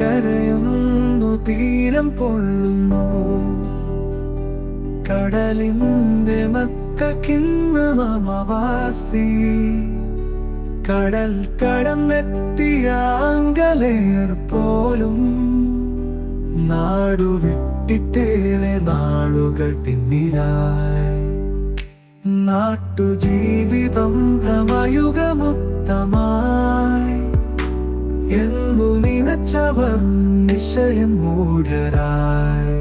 കരയുന്നു തീരം പൊള്ളുന്നു. കടലിന്റെ മക്കക്കിന്നമവാസി കടൽ കടന്നെത്തിയാങ്കലേർ പോലും നാടു വിട്ടിട്ടേറെ നാളുകൾ പിന്നിലായി. നാട്ടുജീവിതം ഭ്രമയുഗമുക്തമായി എന്നു നിനച്ചവർ നിശയം മൂഢരായി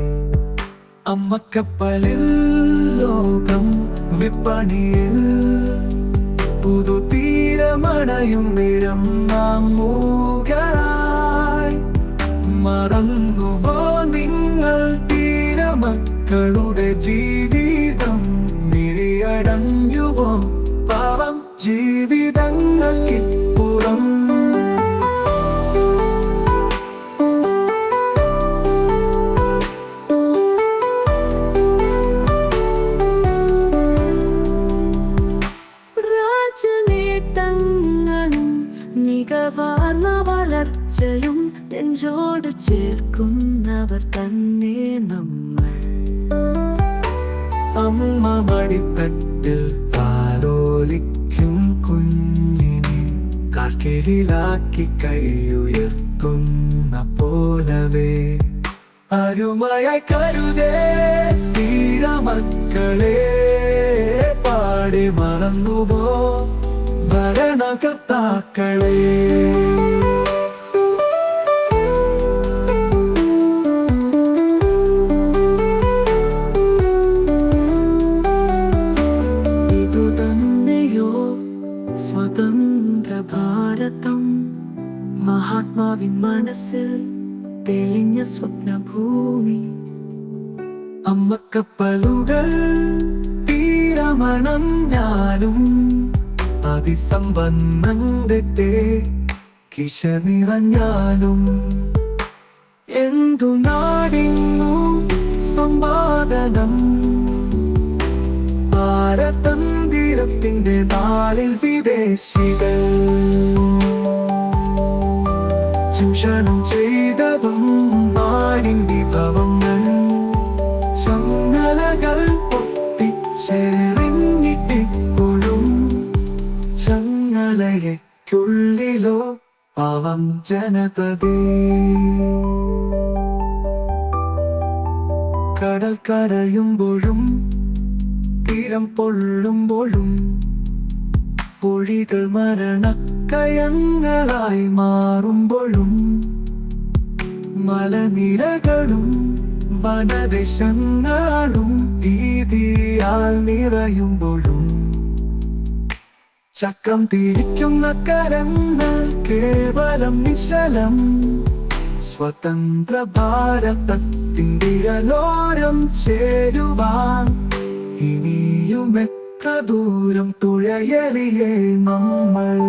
അമ്മക്കപ്പലിൽ ലോകം വിപ്പണിയിൽ പുതുതീരമണയും നിരം നാം മൂകരായി മറന്നുവോ നിങ്ങൾ തീരമക്കളുടെ ജീവിതം? മിഴിയടഞ്ഞുവോ പാവം ജീവിതങ്ങൾക്കിപ്പുറം മികവാർന്ന വളർച്ചയും നെഞ്ചോട് ചേർക്കുന്നവർ തന്നെ നമ്മൾ. അമ്മ മടിത്തട്ടിൽ പാലോലിക്കും കുഞ്ഞിനെ കാർക്കിഴിലാക്കി കൈയുയർത്തുന്ന പോലവേ. അരുമയായി കരുതേ തീരമക്കളെ പാടി മറന്നുവോ? തന്നെയോ സ്വതന്ത്ര ഭാരതം? തെളിഞ്ഞ സ്വപ്നഭൂമി. അമ്മക്കപ്പലുകൾ തീരമണം ഞാനും. അതിസമ്പന്നന്റെ കിശ നിറഞ്ഞാലും എന്തു നാടിങ്ങു സമ്പാദനം ഭാരതന്തിരത്തിന്റെ നാളിൽ വിദേശികൾ ചൂഷണം ചെയ്തതും നാടിൻ വിഭവങ്ങൾ ചങ്ങലകൾ പൊട്ടിച്ചേറിഞ്ഞിട്ടിപ്പോഴും ചങ്ങലയ്ക്കുള്ളിലോ പാവം ജനതേ കടൽ കരയുമ്പോഴും തീരം പൊള്ളുമ്പോഴും പൊഴികൾ മരണക്കയങ്ങളായി മാറുമ്പോഴും മലനിരകളും വനദേശങ്ങളും ഭീതിയാൽ നിറയുമ്പോഴും ചക്രം തിരിക്കുന്ന കരങ്ങൾ കേവലം നിശലം. സ്വതന്ത്ര ഭാരതത്തിന്റെ ഇഴലോരം ചേരുവാൻ ഇനിയും എത്ര ദൂരം തുഴയറിയേ നമ്മൾ?